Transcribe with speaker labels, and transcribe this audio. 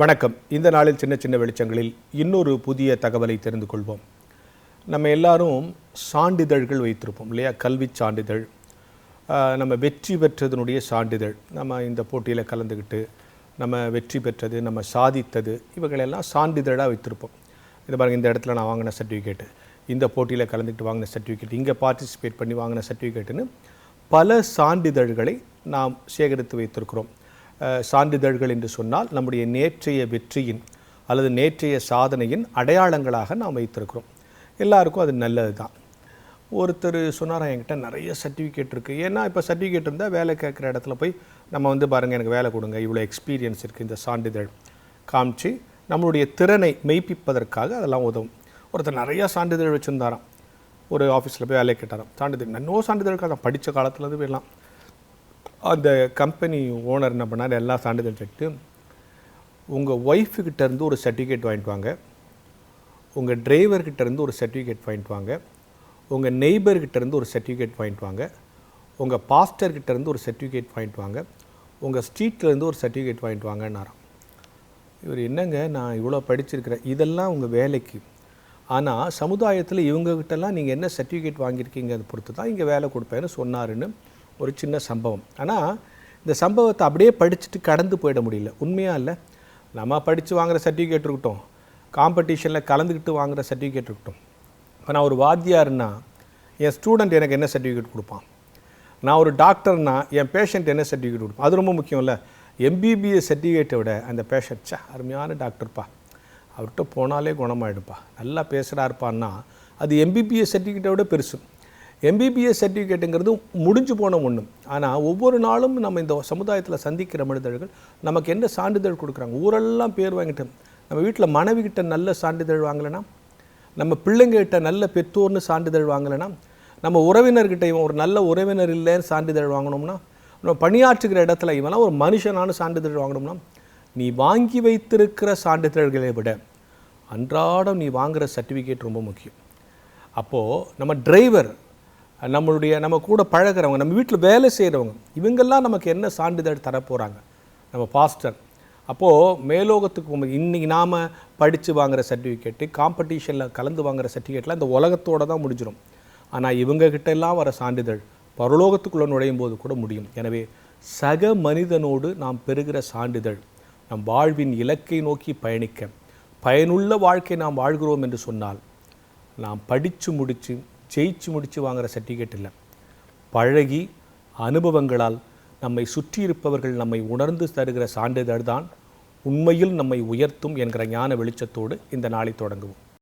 Speaker 1: வணக்கம். இந்த நாளில் சின்ன சின்ன வெளிச்சங்களில் இன்னொரு புதிய தகவலை தெரிந்து கொள்வோம். நம்ம எல்லாரும் சான்றிதழ்கள் வைத்திருப்போம் இல்லையா? கல்வி சான்றிதழ். நம்ம வெற்றி பெற்றதனுடைய சான்றிதழ். நம்ம இந்த போட்டியில் கலந்துக்கிட்டு நம்ம வெற்றி பெற்றது நம்ம சாதித்தது இவைகளெல்லாம் சான்றிதழாக வைத்திருப்போம். இது பாருங்கள் இந்த இடத்துல நான் வாங்கின சர்டிஃபிகேட்டு. இந்த போட்டியில் கலந்துக்கிட்டு வாங்கின சர்டிஃபிகேட் இங்கே பார்ட்டிசிபேட் பண்ணி வாங்கின சர்டிஃபிகேட்டுன்னு பல சான்றிதழ்களை நாம் சேகரித்து வைத்திருக்கிறோம். சான்றிதழ்கள் என்று சொன்னால் நம்முடைய நேற்றைய வெற்றியின் அல்லது நேற்றைய சாதனையின் அடையாளங்களாக நாம் வைத்திருக்கிறோம். எல்லாருக்கும் அது நல்லது தான் ஒருத்தர் சொன்னாராம் என்கிட்ட நிறைய சர்டிஃபிகேட் இருக்குது ஏன்னா இப்போ சர்டிஃபிகேட் இருந்தால் வேலை கேட்குற இடத்துல போய் நம்ம வந்து பாருங்கள் எனக்கு வேலை கொடுங்க இவ்வளோ எக்ஸ்பீரியன்ஸ் இருக்குது இந்த சான்றிதழ் காமிச்சு நம்மளுடைய திறனை மெய்ப்பிப்பதற்காக அதெல்லாம் உதவும். ஒருத்தர் நிறையா சான்றிதழ் வச்சுருந்தாராம். ஒரு ஆஃபீஸில் போய் வேலை கேட்டாராம். சான்றிதழ் இன்னும் சான்றிதழுக்காக படித்த காலத்துலேருந்து போயிடலாம். அந்த கம்பெனி ஓனர் என்ன பண்ணார்? எல்லா சான்றிதழ் செட்டு உங்கள் ஒய்ஃபுக்கிட்ட இருந்து ஒரு சர்டிஃபிகேட் வாங்கிட்டு வாங்க. உங்கள் டிரைவர்கிட்ட இருந்து ஒரு சர்டிஃபிகேட் வாங்கிட்டு வாங்க. உங்கள் நெய்பர்கிட்ட இருந்து ஒரு சர்டிஃபிகேட் வாங்கிட்டு வாங்க. உங்கள் பாஸ்டர்கிட்ட இருந்து ஒரு சர்டிஃபிகேட் வாங்கிட்டு வாங்க. உங்கள் ஸ்ட்ரீட்லேருந்து ஒரு சர்டிஃபிகேட் வாங்கிட்டு வாங்கன்னாராம். இவர் என்னங்க நான் இவ்வளோ படிச்சிருக்கிறேன். இதெல்லாம் உங்கள் வேலைக்கு. ஆனால் சமுதாயத்தில் இவங்ககிட்டலாம் நீங்கள் என்ன சர்டிஃபிகேட் வாங்கியிருக்கீங்க அதை பொறுத்து தான் இங்கே வேலை கொடுப்பேன்னு சொன்னாருன்னு ஒரு சின்ன சம்பவம். ஆனால் இந்த சம்பவத்தை அப்படியே படிச்சுட்டு கடந்து போயிட முடியல. உண்மையாக இல்லை? நம்ம படித்து வாங்குற சர்டிஃபிகேட் இருக்கட்டும். காம்படிஷனில் கலந்துக்கிட்டு வாங்குகிற சர்டிஃபிகேட் இருக்கட்டும். இப்போ நான் ஒரு வாத்தியாருன்னா என் ஸ்டூடெண்ட் எனக்கு என்ன சர்டிஃபிகேட் கொடுப்பான்? நான் ஒரு டாக்டர்னா என் பேஷண்ட் என்ன சர்டிஃபிகேட் கொடுப்பேன்? அது ரொம்ப முக்கியம் இல்லை. எம்பிபிஎஸ் சர்டிஃபிகேட்டை விட அந்த பேஷண்ட் சே அருமையான டாக்டர்ப்பா அவர்கிட்ட போனாலே குணமாயிடுப்பா நல்லா பேசுகிறாருப்பான்னா அது எம்பிபிஎஸ் சர்டிஃபிகேட்டை விட பெருசு. எம்பிபிஎஸ் சர்டிஃபிகேட்டுங்கிறது முடிஞ்சு போன ஒன்று ஆனால் ஒவ்வொரு நாளும் நம்ம இந்த சமுதாயத்தில் சந்திக்கிற மனிதர்கள் நமக்கு என்ன சான்றிதழ் கொடுக்குறாங்க? ஊரெல்லாம் பேர் வாங்கிட்டு நம்ம வீட்டில் மனைவி கிட்ட நல்ல சான்றிதழ் வாங்கலைன்னா நம்ம பிள்ளைங்ககிட்ட நல்ல பெற்றோர்னு சான்றிதழ் வாங்கலைன்னா நம்ம உறவினர்கிட்ட இவன் ஒரு நல்ல உறவினர் இல்லைன்னு சான்றிதழ் வாங்கினோம்னா நம்ம பணியாற்றுகிற இடத்துல இவன்லாம் ஒரு மனுஷனான சான்றிதழ் வாங்கணும்னா நீ வாங்கி வைத்திருக்கிற சான்றிதழ்களை விட அன்றாடம் நீ வாங்குகிற சர்டிஃபிகேட் ரொம்ப முக்கியம். அப்போது நம்ம டிரைவர் நம்மளுடைய நம்ம கூட பழகுறவங்க நம்ம வீட்டில் வேலை செய்கிறவங்க இவங்கெல்லாம் நமக்கு என்ன சான்றிதழ் தரப்போகிறாங்க நம்ம பாஸ்டர் அப்போது மேலோகத்துக்கு இன்றைக்கி நாம் படித்து வாங்குற சர்டிஃபிகேட்டு காம்படிஷனில் கலந்து வாங்குற சர்டிஃபிகேட்லாம் இந்த உலகத்தோட தான் முடிஞ்சிடும் ஆனால் இவங்ககிட்ட எல்லாம் வர சான்றிதழ் பரலோகத்துக்குள்ளே நுழையும் போது கூட முடியும். எனவே சக மனிதனோடு நாம் பெறுகிற சான்றிதழ் நம் வாழ்வின் இலக்கை நோக்கி பயணிக்க பயனுள்ள வாழ்க்கை நாம் வாழ்கிறோம் என்று சொன்னால் நாம் படித்து முடித்து ஜெயிச்சு முடித்து வாங்குற சர்டிஃபிகேட் இல்லை. பழகி அனுபவங்களால் நம்மை சுற்றி இருப்பவர்கள் நம்மை உணர்ந்து தருகிற சான்றிதழ் தான் உண்மையில் நம்மை உயர்த்தும் என்கிற ஞான வெளிச்சத்தோடு இந்த நாளை தொடங்குவோம்.